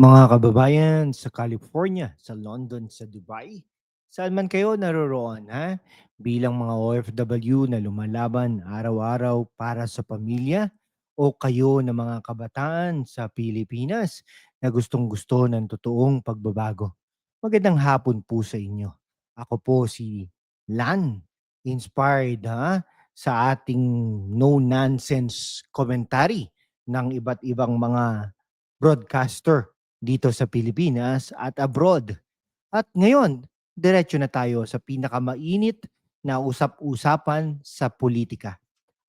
Mga kababayan sa California, sa London, sa Dubai, saan man kayo naroroon ha? Bilang mga OFW na lumalaban araw-araw para sa pamilya o kayo na mga kabataan sa Pilipinas na gustong-gusto ng totoong pagbabago. Magandang hapon po sa inyo. Ako po si Lan, inspired ha sa ating no-nonsense commentary ng iba't ibang mga broadcaster dito sa Pilipinas at abroad. At ngayon, diretso na tayo sa pinakamainit na usap-usapan sa politika.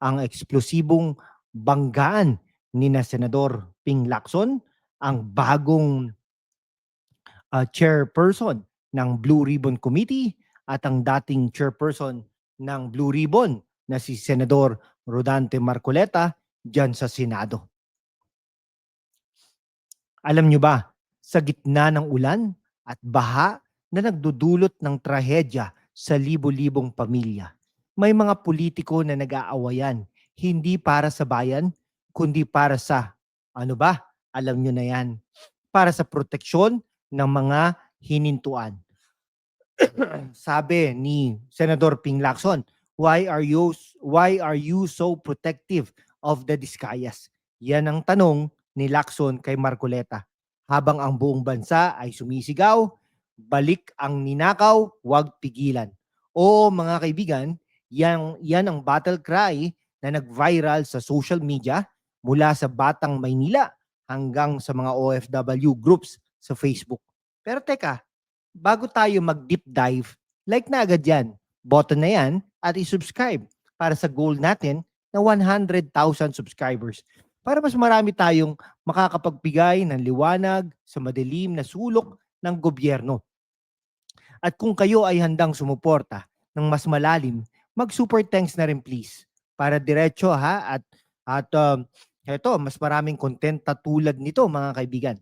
Ang eksplosibong banggaan ni na Senador Ping Lacson, ang bagong ah, chairperson ng Blue Ribbon Committee at ang dating chairperson ng Blue Ribbon na si Senador Rodante Marcoleta dyan sa Senado. Alam nyo ba, sa gitna ng ulan at baha na nagdudulot ng trahedya sa libo-libong pamilya, may mga politiko na nag-aawayan hindi para sa bayan, kundi para sa, ano ba, alam nyo na yan, para sa proteksyon ng mga hinintuan. Sabi ni Senador Ping Lacson, why are you why are you so protective of the Discayas? Yan ang tanong ni Lacson kay Marcoleta. Habang ang buong bansa ay sumisigaw, balik ang ninakaw, wag pigilan. Oo mga kaibigan, yan, yan ang battle cry na nag-viral sa social media mula sa Batang Maynila hanggang sa mga OFW groups sa Facebook. Pero teka, bago tayo mag-deep dive, like na agad yan, button na yan at i-subscribe para sa goal natin na 100,000 subscribers para mas marami tayong makakapagbigay ng liwanag sa madilim na sulok ng gobyerno. At kung kayo ay handang sumuporta ng mas malalim, mag-super thanks na rin please para diretso ha at at um, eto mas maraming content tulad nito mga kaibigan.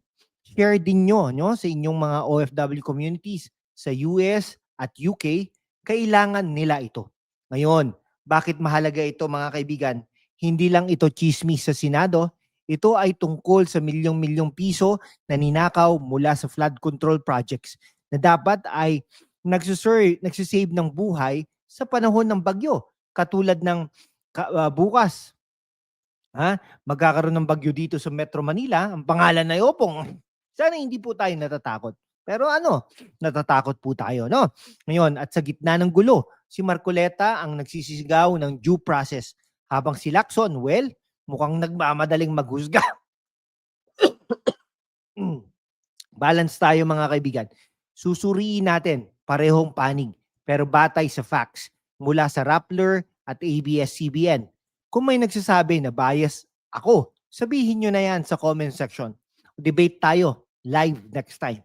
Share din nyo, nyo sa inyong mga OFW communities sa US at UK, kailangan nila ito. Ngayon, bakit mahalaga ito mga kaibigan? Hindi lang ito chismis sa Senado, ito ay tungkol sa milyong-milyong piso na ninakaw mula sa flood control projects na dapat ay nagsusur, nagsisave ng buhay sa panahon ng bagyo. Katulad ng ah, bukas, ha? magkakaroon ng bagyo dito sa Metro Manila, ang pangalan na Opong. Sana hindi po tayo natatakot. Pero ano, natatakot po tayo, no? Ngayon, at sa gitna ng gulo, si Marcoleta ang nagsisisigaw ng due process habang si Lacson, well, mukhang nagmamadaling maghusga. Balance tayo mga kaibigan. Susuriin natin parehong panig pero batay sa facts mula sa Rappler at ABS-CBN. Kung may nagsasabi na bias ako, sabihin nyo na yan sa comment section. Debate tayo live next time.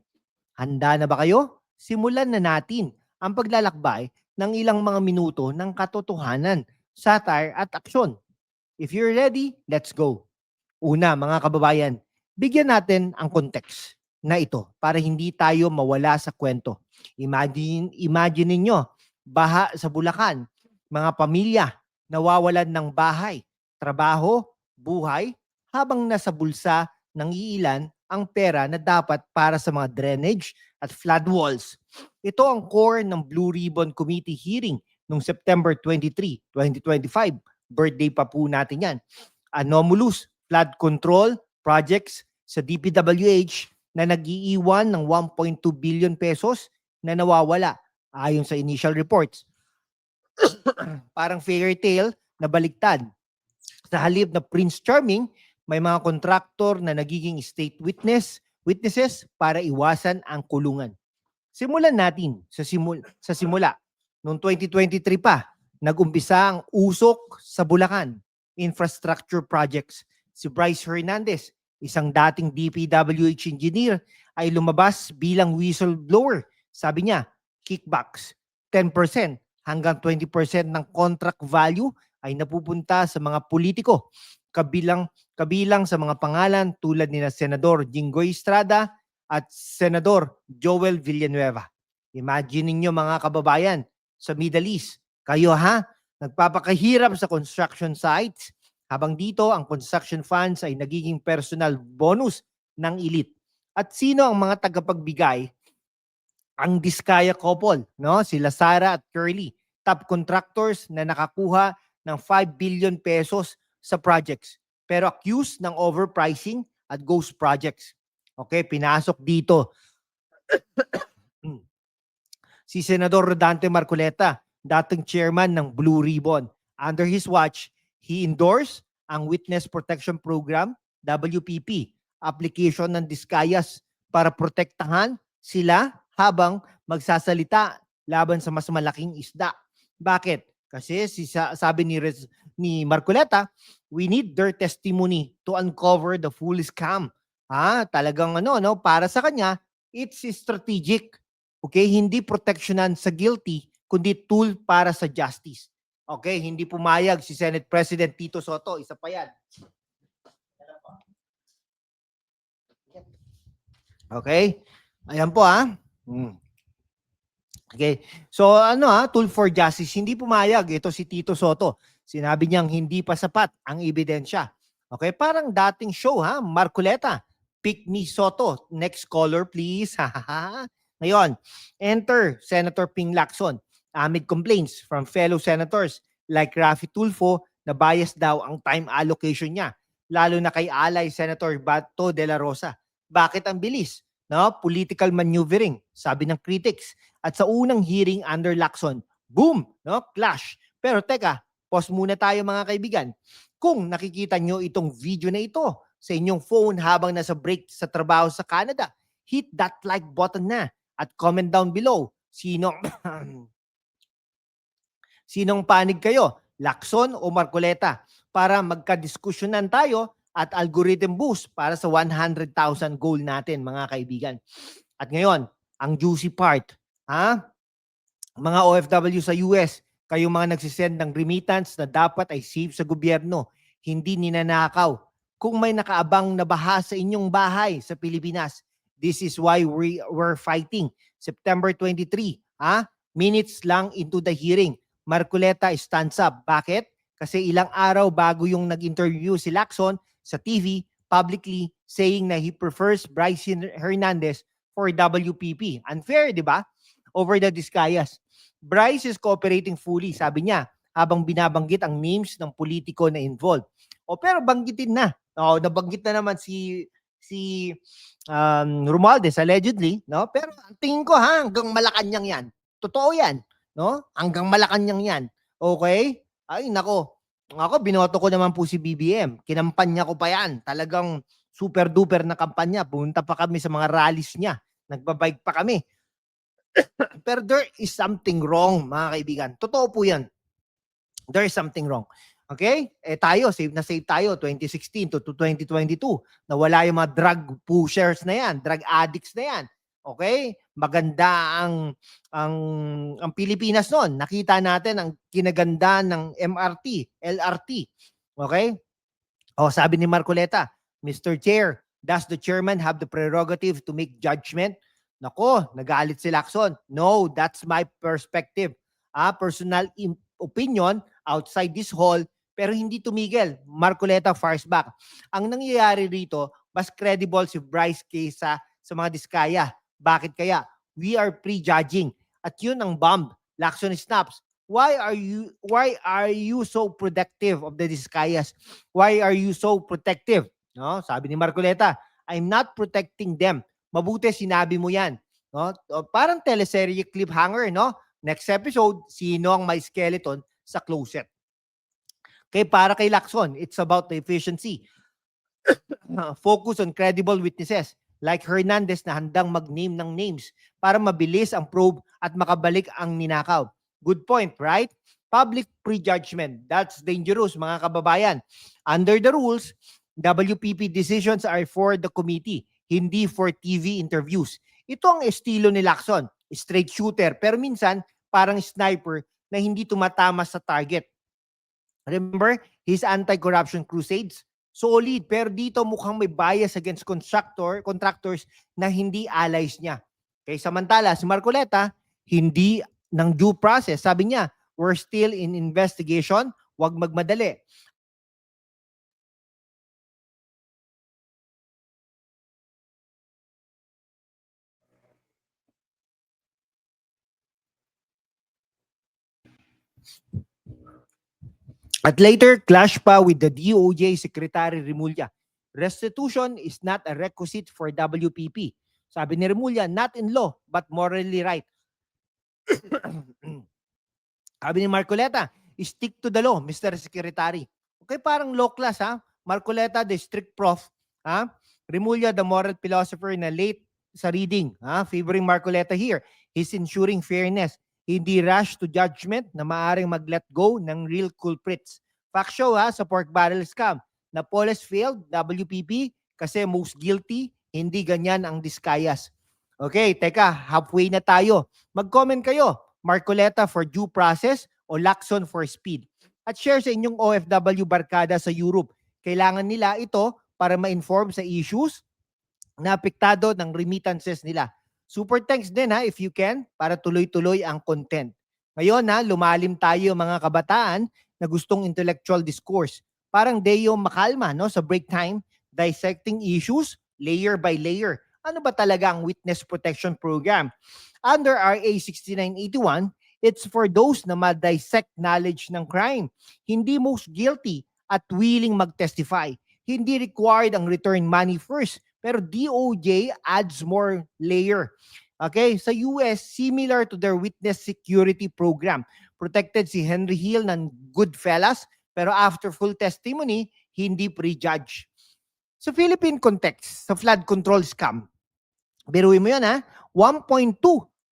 Handa na ba kayo? Simulan na natin ang paglalakbay ng ilang mga minuto ng katotohanan satire at aksyon. If you're ready, let's go. Una, mga kababayan, bigyan natin ang context na ito para hindi tayo mawala sa kwento. Imagine, imagine ninyo, baha sa Bulacan, mga pamilya nawawalan ng bahay, trabaho, buhay, habang nasa bulsa ng iilan ang pera na dapat para sa mga drainage at flood walls. Ito ang core ng Blue Ribbon Committee hearing noong September 23, 2025. Birthday pa po natin yan. Anomalous flood control projects sa DPWH na nag-iiwan ng 1.2 billion pesos na nawawala ayon sa initial reports. Parang fairy tale na baliktad. Sa halip na Prince Charming, may mga kontraktor na nagiging state witness, witnesses para iwasan ang kulungan. Simulan natin sa simul sa simula. Noong 2023 pa, nag-umpisa ang usok sa Bulacan, infrastructure projects. Si Bryce Hernandez, isang dating DPWH engineer, ay lumabas bilang whistleblower. Sabi niya, kickbacks, 10% hanggang 20% ng contract value ay napupunta sa mga politiko. Kabilang, kabilang sa mga pangalan tulad ni na Senador Jinggoy Estrada at Senador Joel Villanueva. Imagine ninyo mga kababayan, sa Middle East. Kayo ha, nagpapakahirap sa construction sites, habang dito ang construction funds ay nagiging personal bonus ng elite. At sino ang mga tagapagbigay? Ang Diskaya couple, no? Sila Sara at Curly, top contractors na nakakuha ng 5 billion pesos sa projects pero accused ng overpricing at ghost projects. Okay, pinasok dito si Senador Rodante Marcoleta, dating chairman ng Blue Ribbon. Under his watch, he endorsed ang Witness Protection Program, WPP, application ng Discayas para protektahan sila habang magsasalita laban sa mas malaking isda. Bakit? Kasi si sa- sabi ni Rez- ni Marcoleta, we need their testimony to uncover the full scam. Ha, talagang ano no, para sa kanya, it's strategic. Okay, hindi protectionan sa guilty, kundi tool para sa justice. Okay, hindi pumayag si Senate President Tito Soto, isa pa yan. Okay? Ayan po ha. Hmm. Okay. So ano ha, tool for justice, hindi pumayag ito si Tito Soto. Sinabi niyang hindi pa sapat ang ebidensya. Okay, parang dating show ha, Marcoleta. Pick me Soto. Next caller please. Ngayon, enter Senator Ping Lacson amid complaints from fellow senators like Rafi Tulfo na bias daw ang time allocation niya, lalo na kay alay Senator Bato de la Rosa. Bakit ang bilis? No? Political maneuvering, sabi ng critics. At sa unang hearing under Lacson, boom, no? Clash. Pero teka, pause muna tayo mga kaibigan. Kung nakikita nyo itong video na ito sa inyong phone habang nasa break sa trabaho sa Canada, hit that like button na at comment down below sino sinong panig kayo, Lacson o Marcoleta para magka-diskusyonan tayo at algorithm boost para sa 100,000 goal natin mga kaibigan. At ngayon, ang juicy part, ha? Mga OFW sa US, kayo mga nagsisend ng remittance na dapat ay safe sa gobyerno, hindi ninanakaw. Kung may nakaabang na baha sa inyong bahay sa Pilipinas, this is why we we're fighting. September 23, ha? Minutes lang into the hearing. Marcoleta stands up. Bakit? Kasi ilang araw bago yung nag-interview si Lacson sa TV publicly saying na he prefers Bryce Hernandez for WPP. Unfair, di ba? Over the Discayas. Bryce is cooperating fully, sabi niya, habang binabanggit ang names ng politiko na involved. O pero banggitin na. O, nabanggit na naman si si um, Romualdez allegedly, no? Pero ang tingin ko ha, hanggang Malacanang yan. Totoo yan, no? Hanggang Malacanang yan. Okay? Ay, nako. Ako, binoto ko naman po si BBM. Kinampanya ko pa yan. Talagang super duper na kampanya. Punta pa kami sa mga rallies niya. Nagbabike pa kami. Pero there is something wrong, mga kaibigan. Totoo po yan. There is something wrong. Okay? Eh tayo, save na save tayo, 2016 to, to 2022. Nawala yung mga drug pushers na yan, drug addicts na yan. Okay? Maganda ang ang ang Pilipinas noon. Nakita natin ang kinaganda ng MRT, LRT. Okay? O sabi ni Marcoleta, Mr. Chair, does the chairman have the prerogative to make judgment? Nako, nagalit si Lacson. No, that's my perspective. Ah, personal opinion outside this hall pero hindi tumigil. Marcoleta fires back. Ang nangyayari rito, mas credible si Bryce kaysa sa mga diskaya. Bakit kaya? We are prejudging. At yun ang bomb. Lacson snaps. Why are you why are you so protective of the Discayas? Why are you so protective? No, sabi ni Marcoleta, I'm not protecting them. Mabuti sinabi mo 'yan, no? Parang teleserye cliffhanger, no? Next episode, sino ang may skeleton sa closet? Okay, para kay Lacson, it's about the efficiency. Focus on credible witnesses like Hernandez na handang mag-name ng names para mabilis ang probe at makabalik ang ninakaw. Good point, right? Public prejudgment. That's dangerous, mga kababayan. Under the rules, WPP decisions are for the committee, hindi for TV interviews. Ito ang estilo ni Lacson. Straight shooter, pero minsan parang sniper na hindi tumatama sa target. Remember, his anti-corruption crusades, solid. Pero dito mukhang may bias against contractor, contractors na hindi allies niya. Okay, samantala si Marcoleta, hindi ng due process. Sabi niya, we're still in investigation, wag magmadali. you at later, clash pa with the DOJ Secretary Remulla. Restitution is not a requisite for WPP. Sabi ni Remulla, not in law, but morally right. Sabi ni Marcoleta, stick to the law, Mr. Secretary. Okay, parang law class ha. Marcoleta, the strict prof. Ha? Remulla, the moral philosopher na late sa reading. Ha? Favoring Marcoleta here. He's ensuring fairness. Hindi rush to judgment na maaring mag-let go ng real culprits. Fact show ha, sa pork barrel scam. Napoles failed, WPP, kasi most guilty, hindi ganyan ang diskayas. Okay, teka, halfway na tayo. Mag-comment kayo, Marcoleta for due process o Lacson for speed. At share sa inyong OFW barkada sa Europe. Kailangan nila ito para ma-inform sa issues na apektado ng remittances nila. Super thanks din ha if you can para tuloy-tuloy ang content. Ngayon ha, lumalim tayo mga kabataan na gustong intellectual discourse. Parang Deo Makalma no, sa break time, dissecting issues layer by layer. Ano ba talaga ang Witness Protection Program? Under RA 6981, it's for those na ma-dissect knowledge ng crime. Hindi most guilty at willing mag-testify. Hindi required ang return money first. Pero DOJ adds more layer. Okay, sa US, similar to their witness security program. Protected si Henry Hill ng Goodfellas, pero after full testimony, hindi prejudge. Sa Philippine context, sa flood control scam, biruin mo yan ha, 1.2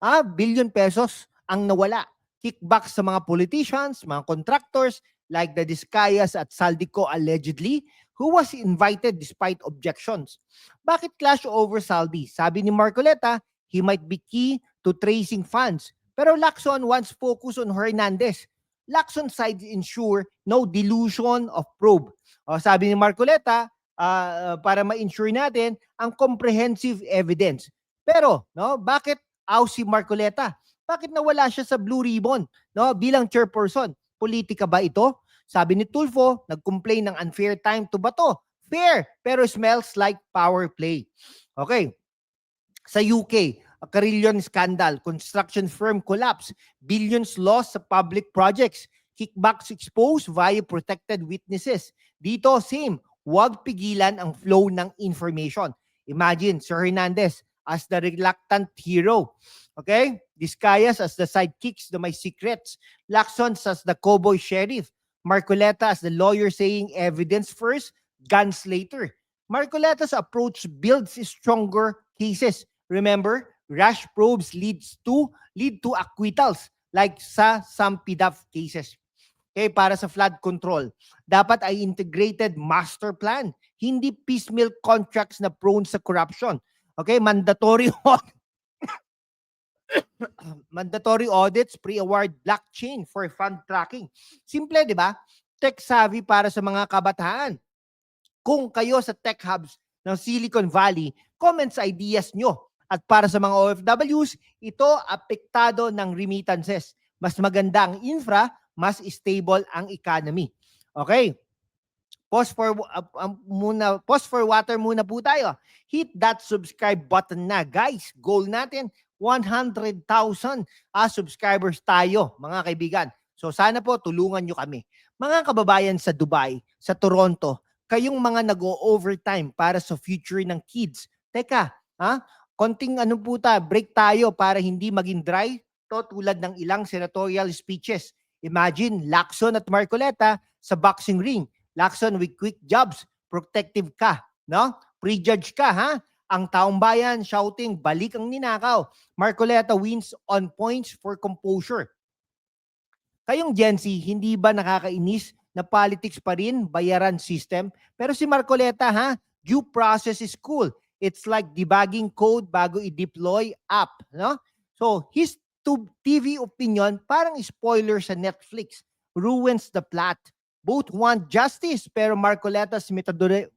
ah, billion pesos ang nawala. Kickback sa mga politicians, mga contractors, like the Discayas at Saldico allegedly, who was invited despite objections. Bakit clash over Saldi? Sabi ni Marcoleta, he might be key to tracing funds. Pero Lacson wants focus on Hernandez. Lacson sides ensure no delusion of probe. O, sabi ni Marcoleta, ah, para ma-ensure natin ang comprehensive evidence. Pero, no, bakit aw si Marcoleta? Bakit nawala siya sa Blue Ribbon, no, bilang chairperson? Politika ba ito? Sabi ni Tulfo, nag-complain ng unfair time to bato. Fair, pero smells like power play. Okay. Sa UK, Carillion scandal, construction firm collapse, billions lost sa public projects, kickbacks exposed via protected witnesses. Dito, same, huwag pigilan ang flow ng information. Imagine, Sir Hernandez as the reluctant hero. Okay? Discayas as the sidekicks na may secrets. Lacson as the cowboy sheriff. Marcoleta as the lawyer saying evidence first, guns later. Marcoleta's approach builds stronger cases. Remember, rash probes leads to lead to acquittals like sa some cases. Okay, para sa flood control, dapat ay integrated master plan, hindi piecemeal contracts na prone sa corruption. Okay, mandatory. mandatory audits, pre-award blockchain for fund tracking. Simple, di ba? Tech savvy para sa mga kabataan. Kung kayo sa tech hubs ng Silicon Valley, comments ideas nyo. At para sa mga OFWs, ito apektado ng remittances. Mas maganda ang infra, mas stable ang economy. Okay? Pause for uh, um, muna, pause for water muna po tayo. Hit that subscribe button na. Guys, goal natin 100,000 ah, subscribers tayo, mga kaibigan. So sana po tulungan nyo kami. Mga kababayan sa Dubai, sa Toronto, kayong mga nag-o-overtime para sa future ng kids. Teka, ha? Konting ano po ta, break tayo para hindi maging dry to tulad ng ilang senatorial speeches. Imagine, Lacson at Marcoleta sa boxing ring. Lacson with quick jobs, protective ka, no? Prejudge ka, ha? Ang taong bayan shouting, balik ang ninakaw. Marcoleta wins on points for composure. Kayong Gen Z, hindi ba nakakainis na politics pa rin, bayaran system? Pero si Marcoleta, ha? Due process is cool. It's like debugging code bago i-deploy app, no? So, his TV opinion, parang spoiler sa Netflix. Ruins the plot. Both want justice, pero Marcoleta's methodori-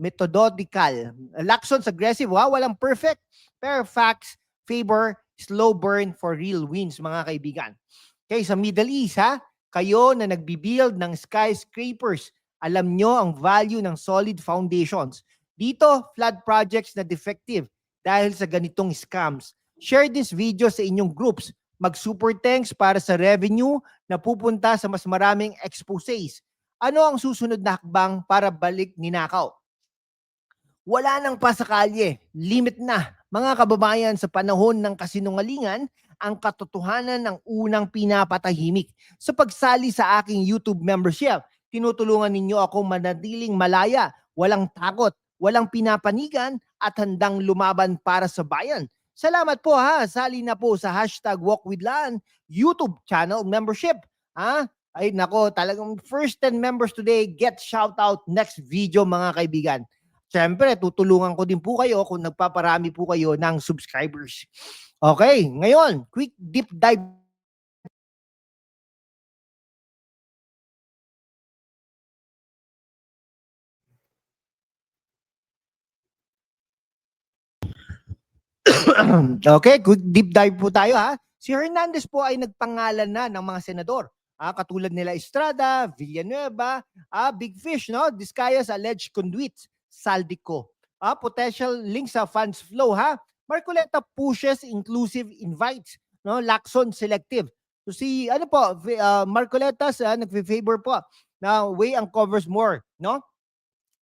methodical. Lacson's aggressive, wow, walang perfect. Pero facts favor slow burn for real wins, mga kaibigan. Okay, sa Middle East, ha? Kayo na nagbibuild ng skyscrapers, alam nyo ang value ng solid foundations. Dito, flood projects na defective dahil sa ganitong scams. Share this video sa inyong groups mag-super thanks para sa revenue na pupunta sa mas maraming exposes. Ano ang susunod na hakbang para balik ninakaw? Wala nang pasakalye, limit na. Mga kababayan, sa panahon ng kasinungalingan, ang katotohanan ng unang pinapatahimik. Sa pagsali sa aking YouTube membership, tinutulungan ninyo akong manatiling malaya, walang takot, walang pinapanigan at handang lumaban para sa bayan. Salamat po ha. Sali na po sa hashtag WalkWithLan YouTube channel membership. Ha? Ay nako, talagang first 10 members today get shout out next video mga kaibigan. Siyempre, tutulungan ko din po kayo kung nagpaparami po kayo ng subscribers. Okay, ngayon, quick deep dive okay, quick deep dive po tayo ha. Si Hernandez po ay nagpangalan na ng mga senador. Ah, katulad nila Estrada, Villanueva, ah, Big Fish, no? Discayas alleged conduits, Saldico. Ah, potential links sa funds flow, ha? Marcoleta pushes inclusive invites, no? Lacson selective. So si ano po, v- ah, Marcoleta sa nagfe-favor po na way ang covers more, no?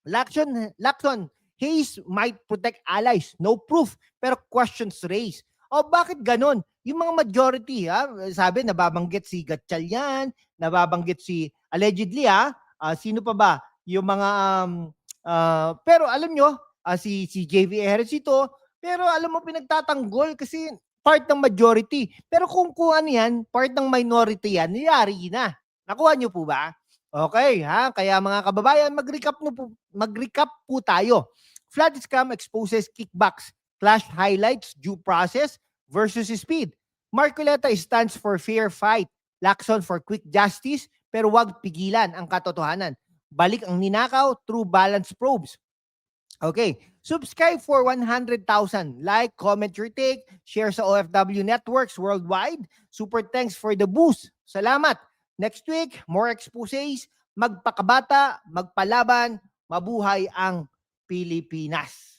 Lacson, Lacson, Hayes might protect allies. No proof, pero questions raised. O bakit ganon? Yung mga majority, ha, sabi, nababanggit si Gatchalian, nababanggit si, allegedly, ha, ah, sino pa ba? Yung mga, um, ah, pero alam nyo, ah, si, si JV Ejercito, pero alam mo, pinagtatanggol kasi part ng majority. Pero kung kung ano yan, part ng minority yan, niyari na. Nakuha nyo po ba? Okay, ha? Kaya mga kababayan, mag-recap, no po, mag-recap po tayo. Flood scam exposes kickbacks, clash highlights, due process versus speed. Marcoleta stands for fair fight, Lacson for quick justice, pero wag pigilan ang katotohanan. Balik ang ninakaw through balance probes. Okay, subscribe for 100,000. Like, comment your take, share sa OFW networks worldwide. Super thanks for the boost. Salamat. Next week, more exposes, magpakabata, magpalaban, mabuhay ang Pilipinas.